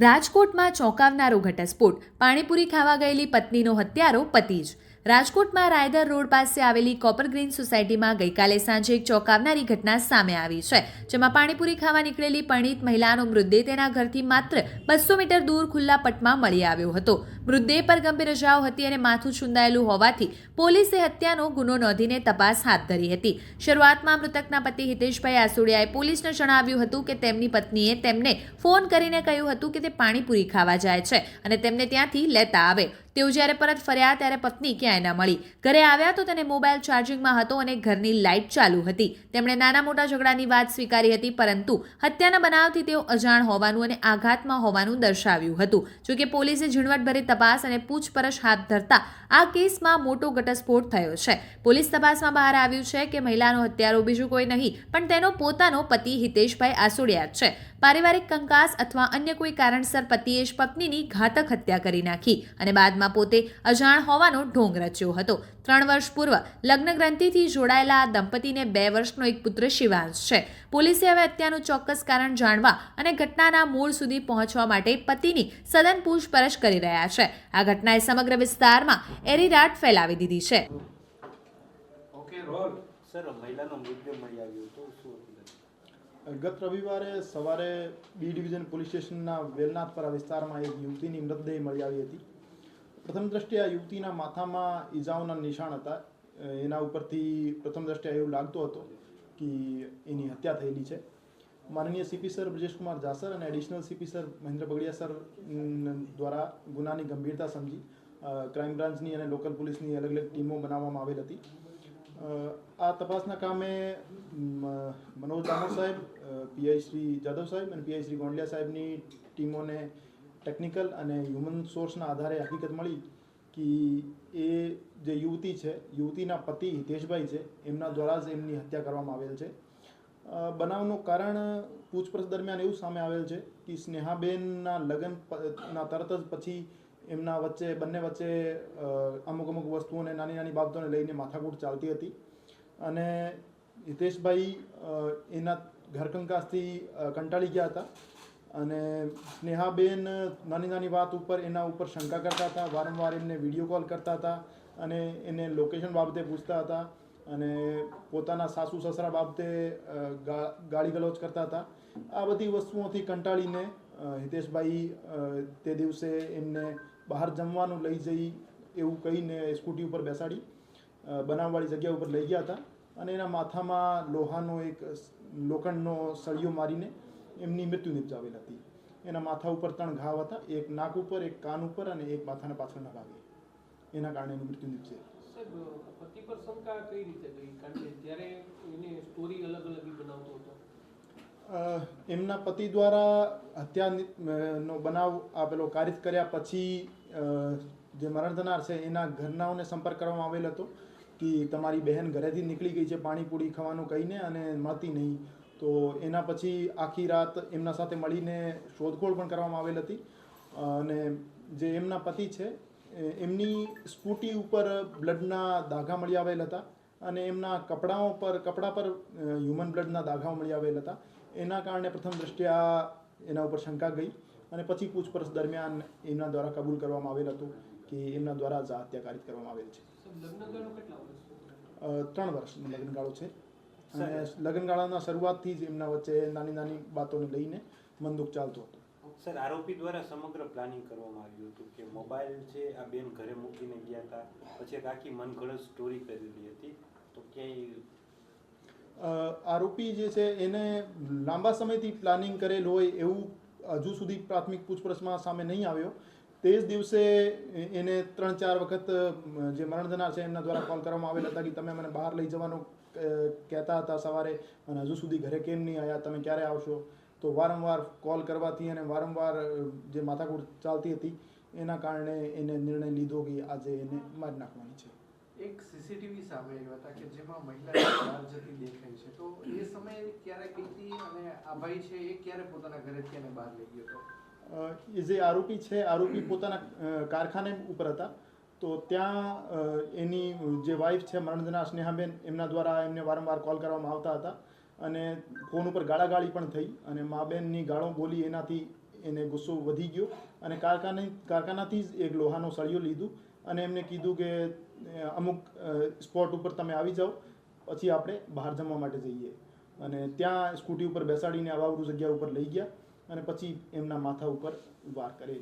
રાજકોટમાં ચોંકાવનારો ઘટસ્ફોટ. પાણીપુરી ખાવા ગયેલી પત્નીનો હત્યારો પતિ જ. રાજકોટમાં રાયદર રોડ પાસે આવેલી કોપર ગ્રીન સોસાયટીમાં ગઈકાલે સાંજે એક ચોંકાવનારી ઘટના સામે આવી છે, જેમાં પાણીપુરી ખાવા નીકળેલી પરિણીત મહિલાનો મૃતદેહ તેના ઘરથી માત્ર બસો મીટર દૂર ખુલ્લા પટમાં મળી આવ્યો હતો. મૃતદેહ પર ગંભીર રજાઓ હતી અને માથું છુંદાયેલું હોવાથી પોલીસે હત્યાનો ગુનો નોંધીને તપાસ હાથ ધરી હતી. શરૂઆતમાં મૃતકના પતિ હિતેશભાઈ આસુડિયાએ પોલીસને જણાવ્યું હતું કે તેમની પત્નીએ તેમને ફોન કરીને કહ્યું હતું કે તે પાણીપુરી ખાવા જાય છે અને તેમને ત્યાંથી લેતા આવે. તેઓ જ્યારે પરત ફર્યા ત્યારે પત્ની ક્યાંય ન મળી. ઘરે આવ્યા તો તેને મોબાઈલ ચાર્જિંગમાં હતો અને ઘરની લાઇટ ચાલુ હતી. તેમણે નાના મોટા ઝઘડાની વાત સ્વીકારી હતી, પરંતુ હત્યાના બનાવથી તેઓ અજાણ હોવાનું અને આઘાતમાં હોવાનું દર્શાવ્યું હતું. જોકે પોલીસે ઝીણવટભરી તપાસ અને પૂછપરછ હાથ ધરતા આ કેસમાં મોટો ઘટસ્ફોટ થયો છે. પોલીસ તપાસમાં બહાર આવ્યું છે કે મહિલાનો હત્યારો બીજું કોઈ નહીં, પણ તેનો પોતાનો પતિ હિતેશભાઈ આસોડિયા છે. પારિવારિક કંકાસ અથવા અન્ય કોઈ કારણસર પતિએ જ પત્નીની ઘાતક હત્યા કરી નાખી અને બાદમાં પોતે અજાણ હોવાનો ઢોંગ રચ્યો હતો. ત્રણ વર્ષ પૂર્વ લગ્ન ગ્રંથિથી જોડાયેલા આ દંપતીને બે વર્ષનો એક પુત્ર શિવાંશ છે. પોલીસે હવે હત્યાનું ચોક્કસ કારણ જાણવા અને ઘટનાના મૂળ સુધી પહોંચવા માટે પતિની સઘન પૂછપરછ કરી રહ્યા છે. આ ઘટનાએ સમગ્ર વિસ્તારમાં એરીરાટ ફેલાવી દીધી છે. સર મહિલાનો મૃતદેહ મળી આવ્યો તો શું ગત રવિવારે સવારે બી ડિવિઝન પોલીસ સ્ટેશનના વેલનાથપરા વિસ્તારમાં એક યુવતીની મૃતદેહ મળી આવી હતી. પ્રથમ દ્રષ્ટિએ આ યુવતીના માથામાં ઈજાઓના નિશાન હતા. એના ઉપરથી પ્રથમ દ્રષ્ટિએ એવું લાગતો હતો કે એની હત્યા થયેલી છે. માનનીય સીપી સર બ્રજેશકુમાર જાસર અને additional CP sir Mahendra Bagadiya sir દ્વારા ગુનાની ગંભીરતા સમજી ક્રાઇમ બ્રાન્ચની અને લોકલ પોલીસની અલગ અલગ ટીમો બનાવવામાં આવેલ હતી. આ તપાસના કામે મનોજ દામોદ સાહેબ પીઆઈ શ્રી જાદવ સાહેબ અને પીઆઈ શ્રી ગોંડલિયા સાહેબની ટીમોને ટેકનિકલ અને હ્યુમન સોર્સના આધારે હકીકત મળી કે એ જે યુવતી છે, યુવતીના પતિ હિતેશભાઈ છે, એમના દ્વારા જ એમની હત્યા કરવામાં આવેલ છે. બનાવનું કારણ પૂછપરછ દરમિયાન એવું સામે આવેલ છે કે સ્નેહાબેનના લગ્ન ના તરત જ પછી એમના વચ્ચે, બંને વચ્ચે અમુક અમુક વસ્તુઓને નાની નાની બાબતોને લઈને માથાકૂટ ચાલતી હતી. અને હિતેશભાઈ એના ઘરકંકાસથી કંટાળી ગયા હતા. અને સ્નેહાબેન નાની નાની વાત ઉપર એના ઉપર શંકા કરતા હતા, વારંવાર એમને વીડિયો કોલ કરતા હતા અને એને લોકેશન બાબતે પૂછતા હતા અને પોતાના સાસુ સસરા બાબતે ગાળી ગલોચ કરતા હતા. આ બધી વસ્તુઓથી કંટાળીને હિતેશભાઈ તે દિવસે એમને બહાર જમવાનું લઈ જઈ એવું કહીને સ્કૂટી ઉપર બેસાડી બનાવવાળી જગ્યા ઉપર લઈ ગયા હતા અને એના માથામાં લોહાનો એક લોખંડનો સળિયો મારીને એમની મૃત્યુ નિપજાવેલ હતી. એના માથા ઉપર ત્રણ ઘાવ હતા એક નાક ઉપર એક કાન ઉપર અને એક માથાના પાછળના ભાગે. એના કારણે એનું મૃત્યુ નિપજે પતિ પર શંકા કઈ રીતે ગઈ? કારણ કે જ્યારે એને સ્ટોરી અલગ અલગ બનાવતો હતો. અ, એમના પતિ દ્વારા હત્યા નો બનાવ આ પેલો કારિત કર્યા પછી જે મરણ થનાર છે એના ઘરનાઓને સંપર્ક કરવામાં આવેલ હતો કે તમારી બહેન ઘરેથી નીકળી ગઈ છે પાણીપુરી ખાવાનું કહીને અને મળતી નહીં. તો એના પછી આખી રાત એમના સાથે મળીને શોધખોળ પણ કરવામાં આવેલ હતી. અને જે એમના પતિ છે એમની સ્કૂટી ઉપર બ્લડના દાગા મળી આવેલ હતા અને એમના કપડાઓ પર કપડા પર હ્યુમન બ્લડના દાગાઓ મળી આવેલ હતા. એના કારણે પ્રથમ દ્રષ્ટિયા એના ઉપર શંકા ગઈ અને પછી પૂછપરછ દરમિયાન એમના દ્વારા કબૂલ કરવામાં આવેલ હતું કે એમના દ્વારા જ હત્યાકારિત કરવામાં આવેલ છે. ત્રણ વર્ષનો લગ્નગાળો છે. અને લગ્નગાળાના શરૂઆતથી જ એમના વચ્ચે નાની નાની બાતોને લઈને મનદુખ ચાલતો હતો. સર આરોપી દ્વારા સમગ્ર પ્લાનિંગ કરવામાં આવ્યું હતું કે મોબાઈલ છે આ બેન ઘરે મૂકીને ગયા હતા પછી એક આખી મનગળત સ્ટોરી કરેલી હતી. તો ક્યાંય આરોપી જે છે એને લાંબા સમયથી પ્લાનિંગ કરેલ હોય એવું હજુ સુધી પ્રાથમિક પૂછપરછમાં સામે નહીં આવ્યો. તે જ દિવસે એને ત્રણ ચાર વખત જે મરણ જનાર છે એમના દ્વારા કોલ કરવામાં આવેલ હતા કે તમે મને બહાર લઈ જવાનું કહેતા હતા સવારે અને હજુ સુધી ઘરે કેમ નહીં આવ્યા તમે ક્યારે આવશો? તો વારંવાર કોલ કરવાથી અને વારંવાર જે માથાકૂટ ચાલતી હતી એના કારણે એને નિર્ણય લીધો કે આજે એને મારી નાખવાની છે. એક સીસીટીવી સામે આવ્યા હતા કે જેમાં મહિલા બહાર જતી દેખાય છે. તો એ સમયે ક્યારે ગઈ અને આ ભાઈ છે એ ક્યારે પોતાના ઘરેથી એને બહાર લઈ ગયો હતો? એ જે આરોપી છે આરોપી પોતાના કારખાને ઉપર હતા. તો ત્યાં એની જે વાઈફ છે મરણજના સ્નેહાબેન, એમના દ્વારા એમને વારંવાર કોલ કરવામાં આવતા હતા. અને ફોન ઉપર ગાળાગાળી પણ થઈ અને મા બેનની ગાળો બોલી એનાથી એને ગુસ્સો વધી ગયો અને કારખાને, કારખાનાથી જ એક લોહાનો સળિયો લીધું અને એમને કીધું કે અમુક સ્પોટ ઉપર તમે આવી જાઓ, પછી આપણે બહાર જમવા માટે જઈએ. અને ત્યાં સ્કૂટી ઉપર બેસાડીને અવાવરું જગ્યા ઉપર લઈ ગયા. અને પછી એમના માથા ઉપર વાર કરી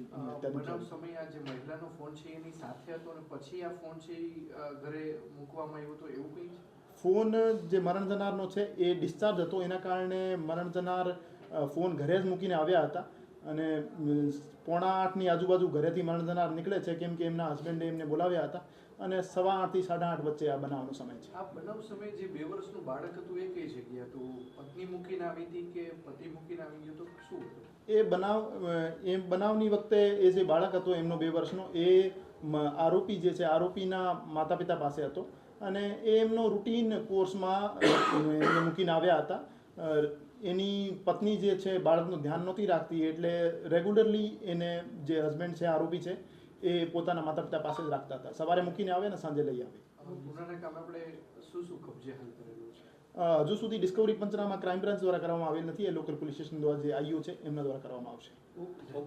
બનાવ સમય આ જે મહિલાનો ફોન છે એની સાથે હતો અને પછી આ ફોન છે ઘરે મૂકવામાં આવ્યો તો એવું કંઈ ફોન જે મરણ જનારનો છે એ ડિસ્ચાર્જ હતો. એના કારણે મરણ જનાર ફોન ઘરે જ મૂકીને આવ્યા હતા. અને પોણા આઠની આજુબાજુ ઘરેથી મરણ જનાર નીકળે છે કેમ કે એમના હસબન્ડે એમને બોલાવ્યા હતા. અને સવા આઠથી સાડા આઠ વચ્ચે આ બનાવનો સમય છે. આ બનાવ સમય જે બે વર્ષનું બાળક હતું એ કઈ જગ્યા હતું? પત્ની મૂકીને આવી હતી કે પતિ મૂકીને આવી ગયો તો શું હતું? એ બનાવ એ બનાવની વખતે એ જે બાળક હતો એમનો બે વર્ષનો એ આરોપી જે છે આરોપીના માતા પિતા પાસે હતો અને એ એમનો રૂટીન કોર્સમાં એમને મૂકીને આવ્યા હતા. એની પત્ની જે છે બાળકનું ધ્યાન નહોતી રાખતી એટલે રેગ્યુલરલી એને જે હસબન્ડ છે આરોપી છે એ પોતાના માતા પિતા પાસે જ રાખતા હતા. સવારે મૂકીને આવે ને સાંજે લઈ આવે. આપણે શું શું કબજે હાલ કરેલું છે? હજુ સુધી ડિસ્કવરી પંચનામા ક્રાઇમ બ્રાન્ચ દ્વારા કરવામાં આવેલ નથી. એ લોકલ પોલીસ સ્ટેશન દ્વારા જે આઈઓ છે, એમના દ્વારા કરવામાં આવશે. ઓકે.